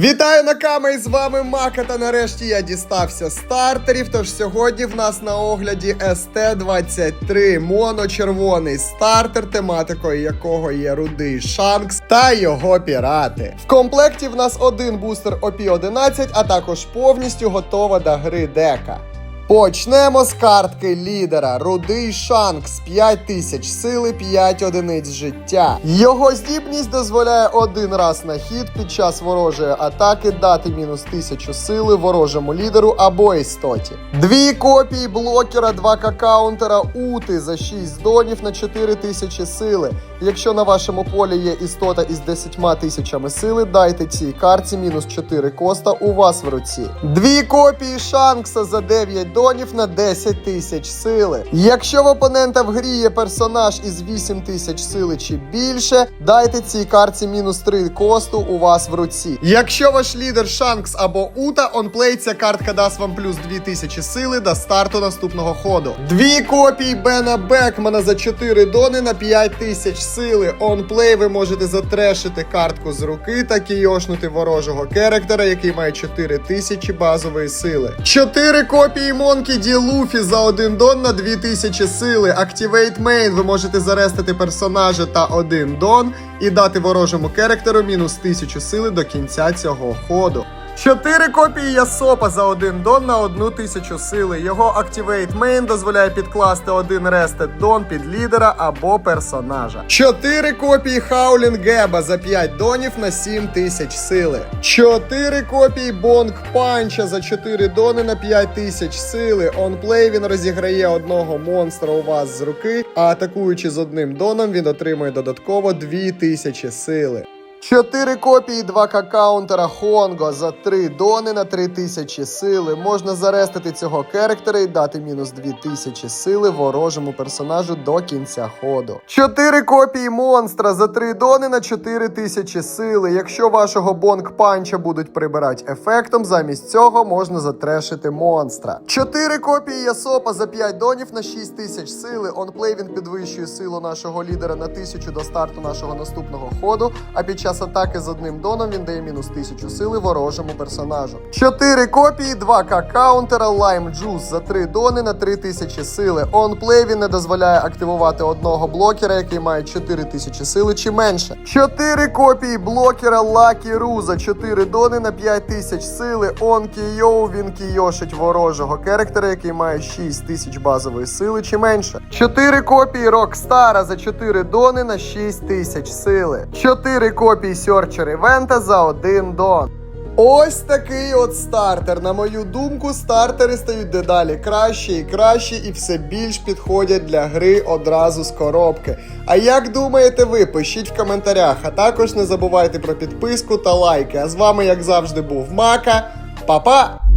Вітаю Наками, і з вами Мака. Та нарешті я дістався стартерів. Тож сьогодні в нас на огляді СТ-23 моночервоний стартер, тематикою якого є рудий Шанкс та його пірати. В комплекті в нас один бустер ОПІ-11, а також повністю готова до гри дека. Почнемо з картки лідера. Рудий Шанкс 5000 сили, 5 одиниць життя. Його здібність дозволяє один раз на хід під час ворожої атаки дати мінус 1000 сили ворожому лідеру або істоті. Дві копії блокера 2К каунтера Ути за 6 донів на 4000 сили. Якщо на вашому полі є істота із 10 тисячами сили, дайте цій карті мінус 4 коста у вас в руці. Дві копії Шанкса за 9 донів на 10 тисяч сили. Якщо в опонента в грі є персонаж із 8 тисяч сили чи більше, дайте цій карті мінус 3 косту у вас в руці. Якщо ваш лідер Шанкс або Ута, онплей ця картка дасть вам плюс 2000 сили до старту наступного ходу. Дві копії Бена Бекмана за 4 дони на 5000 сили. Онплей ви можете затрешити картку з руки та кійошнути ворожого керектера, який має 4000 базової сили. 4 копії Монкі Ді Луфі за один дон на 2000 сили. Activate Main ви можете зарестити персонажа та один дон і дати ворожому керектеру мінус 1000 сили до кінця цього ходу. Чотири копії Ясопа за один дон на одну тисячу сили. Його Activate Main дозволяє підкласти один Rested Дон під лідера або персонажа. Чотири копії Хаулін Геба за 5 донів на 7 тисяч сили. Чотири копії Бонг Панча за 4 дони на 5 тисяч сили. Онплей він розіграє одного монстра у вас з руки, а атакуючи з одним доном, він отримує додатково 2000 сили. Чотири копії 2К каунтера Хонго за 3 дони на 3000 сили. Можна зарестити цього керектера і дати мінус 2000 сили ворожому персонажу до кінця ходу. Чотири копії монстра за 3 дони на 4000 сили. Якщо вашого бонг панча будуть прибирати ефектом, замість цього можна затрешити монстра. Чотири копії Ясопа за 5 донів на 6000 сили. Онплей він підвищує силу нашого лідера на 1000 до старту нашого наступного ходу. А під час атаки з одним доном він дає мінус 1000 сили ворожому персонажу. Чотири копії 2К каунтера Lime Juice за 3 дони на 3000 сили. Онплей він не дозволяє активувати одного блокера, який має 4000 сили чи менше. Чотири копії блокера Lucky Ru за 4 дони на 5000 сили. Он Кійоу він кійошить ворожого керектера, який має 6000 базової сили чи менше. Чотири копії Рокстара за 4 дони на 6000 сили. Чотири копії Сьорчер Івента за один дон. Ось такий от стартер. На мою думку, стартери стають дедалі краще і краще, і все більш підходять для гри одразу з коробки. А як думаєте ви? Пишіть в коментарях, а також не забувайте про підписку та лайки. А з вами, як завжди, був Мака. Па-па!